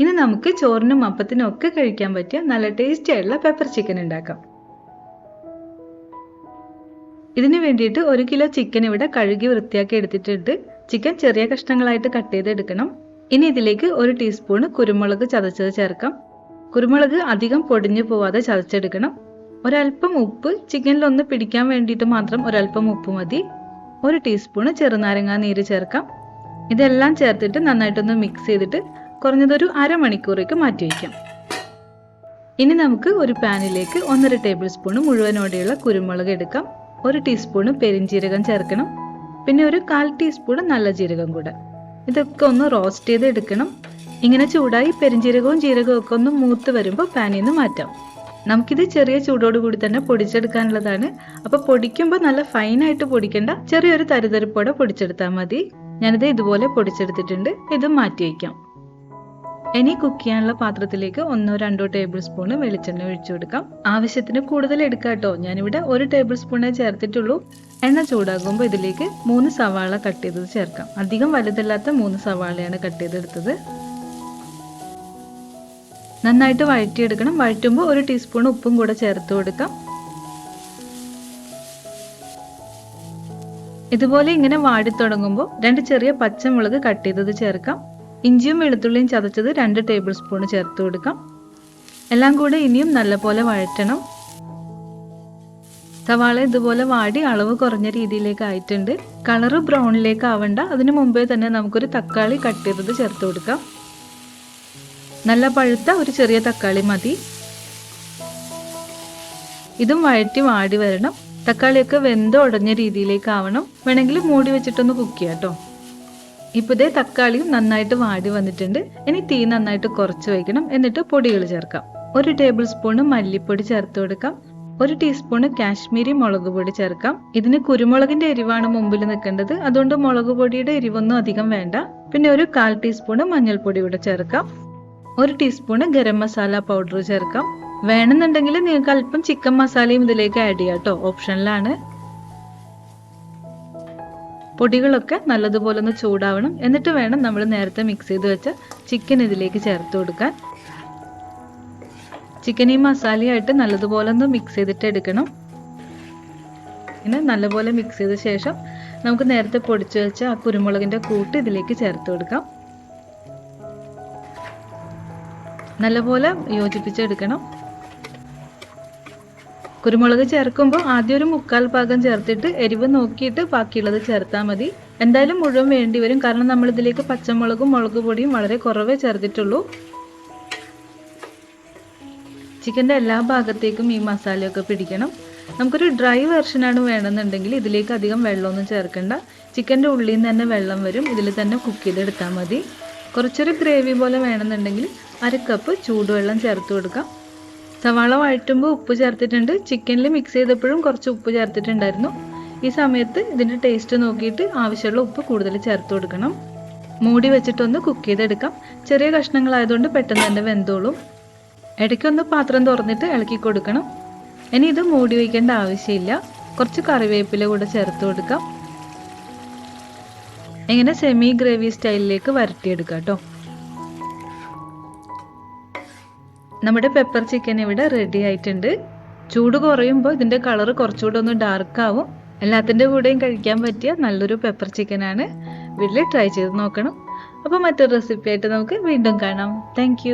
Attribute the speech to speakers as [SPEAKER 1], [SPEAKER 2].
[SPEAKER 1] ഇനി നമുക്ക് ചോറിനും അപ്പത്തിനും ഒക്കെ കഴിക്കാൻ പറ്റിയ നല്ല ടേസ്റ്റി ആയിട്ടുള്ള പെപ്പർ ചിക്കൻ ഉണ്ടാക്കാം. ഇതിന് വേണ്ടിയിട്ട് ഒരു കിലോ ചിക്കൻ ഇവിടെ കഴുകി വൃത്തിയാക്കി എടുത്തിട്ടുണ്ട്. ചിക്കൻ ചെറിയ കഷ്ണങ്ങളായിട്ട് കട്ട് ചെയ്തെടുക്കണം. ഇനി ഇതിലേക്ക് ഒരു ടീസ്പൂൺ കുരുമുളക് ചതച്ചത് ചേർക്കാം. കുരുമുളക് അധികം പൊടിഞ്ഞു പോവാതെ ചതച്ചെടുക്കണം. ഒരല്പം ഉപ്പ് ചിക്കനിൽ ഒന്ന് പിടിക്കാൻ വേണ്ടിയിട്ട് മാത്രം ഒരല്പം ഉപ്പ് മതി. ഒരു ടീസ്പൂണ് ചെറുനാരങ്ങാ നീര് ചേർക്കാം. ഇതെല്ലാം ചേർത്തിട്ട് നന്നായിട്ടൊന്ന് മിക്സ് ചെയ്തിട്ട് കുറഞ്ഞതൊരു അരമണിക്കൂറേക്ക് മാറ്റി വയ്ക്കാം. ഇനി നമുക്ക് ഒരു പാനിലേക്ക് ഒന്നര ടേബിൾ സ്പൂൺ മുഴുവനോടെയുള്ള കുരുമുളക് എടുക്കാം. ഒരു ടീസ്പൂണ് പെരിഞ്ജീരകം ചേർക്കണം. പിന്നെ ഒരു കാൽ ടീസ്പൂൺ നല്ല ജീരകം കൂടെ. ഇതൊക്കെ ഒന്ന് റോസ്റ്റ് ചെയ്ത് എടുക്കണം. ഇങ്ങനെ ചൂടായി പെരിഞ്ജീരകവും ജീരകവും ഒക്കെ ഒന്ന് മൂത്ത് വരുമ്പോൾ പാനിൽ നിന്ന് മാറ്റാം. നമുക്കിത് ചെറിയ ചൂടോട് കൂടി തന്നെ പൊടിച്ചെടുക്കാനുള്ളതാണ്. അപ്പോൾ പൊടിക്കുമ്പോൾ നല്ല ഫൈനായിട്ട് പൊടിക്കണ്ട. ചെറിയൊരു തരിതരിപ്പോടെ പൊടിച്ചെടുത്താൽ മതി. ഞാനിത് ഇതുപോലെ പൊടിച്ചെടുത്തിട്ടുണ്ട്. ഇത് മാറ്റി വയ്ക്കാം. ഇനി കുക്ക് ചെയ്യാനുള്ള പാത്രത്തിലേക്ക് ഒന്നോ രണ്ടോ ടേബിൾ സ്പൂൺ വെളിച്ചെണ്ണ ഒഴിച്ചു കൊടുക്കാം. ആവശ്യത്തിന് കൂടുതൽ എടുക്കാം കേട്ടോ. ഞാനിവിടെ ഒരു ടേബിൾ സ്പൂണേ ചേർത്തിട്ടുള്ളൂ. എണ്ണ ചൂടാകുമ്പോൾ ഇതിലേക്ക് മൂന്ന് സവാള കട്ട് ചെയ്തത് ചേർക്കാം. അധികം വലുതല്ലാത്ത മൂന്ന് സവാളയാണ് കട്ട് ചെയ്തെടുത്തത്. നന്നായിട്ട് വഴറ്റിയെടുക്കണം. വഴറ്റുമ്പോൾ ഒരു ടീസ്പൂൺ ഉപ്പും കൂടെ ചേർത്ത് കൊടുക്കാം. ഇതുപോലെ ഇങ്ങനെ വാടി തുടങ്ങുമ്പോൾ രണ്ട് ചെറിയ പച്ചമുളക് കട്ട് ചെയ്തത് ചേർക്കാം. ഇഞ്ചിയും വെളുത്തുള്ളിയും ചതച്ചത് രണ്ട് ടേബിൾ സ്പൂൺ ചേർത്ത് കൊടുക്കാം. എല്ലാം കൂടെ ഇനിയും നല്ലപോലെ വഴറ്റണം. സവാള ഇതുപോലെ വാടി അളവ് കുറഞ്ഞ രീതിയിലേക്ക് ആയിട്ടുണ്ട്. കളറ് ബ്രൗണിലേക്ക് ആവണ്ട. അതിനു മുമ്പേ തന്നെ നമുക്കൊരു തക്കാളി കട്ട് ചെയ്തത് ചേർത്ത് കൊടുക്കാം. നല്ല പഴുത്ത ഒരു ചെറിയ തക്കാളി മതി. ഇതും വഴറ്റി വാടി വരണം. തക്കാളിയൊക്കെ വെന്ത് ഉടഞ്ഞ രീതിയിലേക്ക് ആവണം. വേണമെങ്കിൽ മൂടി വെച്ചിട്ടൊന്ന് കുക്ക് ചെയ്യാം കേട്ടോ. ഇപ്പോൾ ഇതേ തക്കാളിയും നന്നായിട്ട് വാടി വന്നിട്ടുണ്ട്. ഇനി തീ നന്നായിട്ട് കുറച്ച് വയ്ക്കണം. എന്നിട്ട് പൊടികൾ ചേർക്കാം. ഒരു ടേബിൾ സ്പൂണ് മല്ലിപ്പൊടി ചേർത്ത് കൊടുക്കാം. ഒരു ടീസ്പൂണ് കാശ്മീരി മുളക് പൊടി ചേർക്കാം. ഇതിന് കുരുമുളകിന്റെ എരിവാണ് മുമ്പിൽ നിൽക്കേണ്ടത്. അതുകൊണ്ട് മുളക് പൊടിയുടെ എരിവൊന്നും അധികം വേണ്ട. പിന്നെ ഒരു കാൽ ടീസ്പൂണ് മഞ്ഞൾപ്പൊടി കൂടെ ചേർക്കാം. ഒരു ടീസ്പൂണ് ഗരം മസാല പൗഡർ ചേർക്കാം. വേണമെന്നുണ്ടെങ്കിൽ നിങ്ങൾക്ക് അല്പം ചിക്കൻ മസാലയും ഇതിലേക്ക് ആഡ് ചെയ്യാം കേട്ടോ. ഓപ്ഷനിലാണ്. പൊടികളൊക്കെ നല്ലതുപോലെ ഒന്ന് ചൂടാവണം. എന്നിട്ട് വേണം നമ്മൾ നേരത്തെ മിക്സ് ചെയ്ത് വെച്ച ചിക്കൻ ഇതിലേക്ക് ചേർത്ത് കൊടുക്കാൻ. ചിക്കൻ ഈ മസാലയായിട്ട് നല്ലതുപോലെ ഒന്ന് മിക്സ് ചെയ്തിട്ട് എടുക്കണം. ഇങ്ങനെ നല്ലപോലെ മിക്സ് ചെയ്ത ശേഷം നമുക്ക് നേരത്തെ പൊടിച്ചു വെച്ച ആ കുരുമുളകിന്റെ കൂട്ട് ഇതിലേക്ക് ചേർത്ത് കൊടുക്കാം. നല്ലപോലെ യോജിപ്പിച്ചെടുക്കണം. കുരുമുളക് ചേർക്കുമ്പോൾ ആദ്യം ഒരു മുക്കാൽ ഭാഗം ചേർത്തിട്ട് എരിവ് നോക്കിയിട്ട് ബാക്കിയുള്ളത് ചേർത്താൽ മതി. എന്തായാലും മുഴുവൻ വേണ്ടി വരും. കാരണം നമ്മൾ ഇതിലേക്ക് പച്ചമുളകും മുളക് പൊടിയും വളരെ കുറവേ ചേർത്തിട്ടുള്ളൂ. ചിക്കന്റെ എല്ലാ ഭാഗത്തേക്കും ഈ മസാലയൊക്കെ പിടിക്കണം. നമുക്കൊരു ഡ്രൈ വെർഷനാണ് വേണമെന്നുണ്ടെങ്കിൽ ഇതിലേക്ക് അധികം വെള്ളമൊന്നും ചേർക്കണ്ട. ചിക്കന്റെ ഉള്ളിൽ നിന്ന് തന്നെ വെള്ളം വരും. ഇതിൽ തന്നെ കുക്ക് ചെയ്തെടുത്താൽ മതി. കുറച്ചൊരു ഗ്രേവി പോലെ വേണമെന്നുണ്ടെങ്കിൽ അര കപ്പ് ചൂടുവെള്ളം ചേർത്ത് കൊടുക്കാം. സവാള വഴറ്റുമ്പോൾ ഉപ്പ് ചേർത്തിട്ടുണ്ട്. ചിക്കനിൽ മിക്സ് ചെയ്തപ്പോഴും കുറച്ച് ഉപ്പ് ചേർത്തിട്ടുണ്ടായിരുന്നു. ഈ സമയത്ത് ഇതിന്റെ ടേസ്റ്റ് നോക്കിയിട്ട് ആവശ്യമുള്ള ഉപ്പ് കൂടുതൽ ചേർത്ത് കൊടുക്കണം. മൂടി വെച്ചിട്ടൊന്ന് കുക്ക് ചെയ്തെടുക്കാം. ചെറിയ കഷ്ണങ്ങളായതുകൊണ്ട് പെട്ടെന്ന് തന്നെ വെന്തോളും. ഇടയ്ക്കൊന്ന് പാത്രം തുറന്നിട്ട് ഇളക്കി കൊടുക്കണം. ഇനി ഇത് മൂടി വയ്ക്കേണ്ട ആവശ്യമില്ല. കുറച്ച് കറിവേപ്പില കൂടെ ചേർത്ത് കൊടുക്കാം. ഇങ്ങനെ സെമി ഗ്രേവി സ്റ്റൈലിലേക്ക് വരട്ടിയെടുക്കാം കേട്ടോ. നമ്മുടെ പെപ്പർ ചിക്കൻ ഇവിടെ റെഡി ആയിട്ടുണ്ട്. ചൂട് കുറയുമ്പോൾ ഇതിന്റെ കളർ കുറച്ചുകൂടെ ഒന്ന് ഡാർക്ക് ആവും. എല്ലാത്തിന്റെ കൂടെയും കഴിക്കാൻ പറ്റിയ നല്ലൊരു പെപ്പർ ചിക്കനാണ് വീട്ടിൽ ട്രൈ ചെയ്ത് നോക്കണം. അപ്പോൾ മറ്റൊരു റെസിപ്പി ആയിട്ട് നമുക്ക് വീണ്ടും കാണാം. താങ്ക്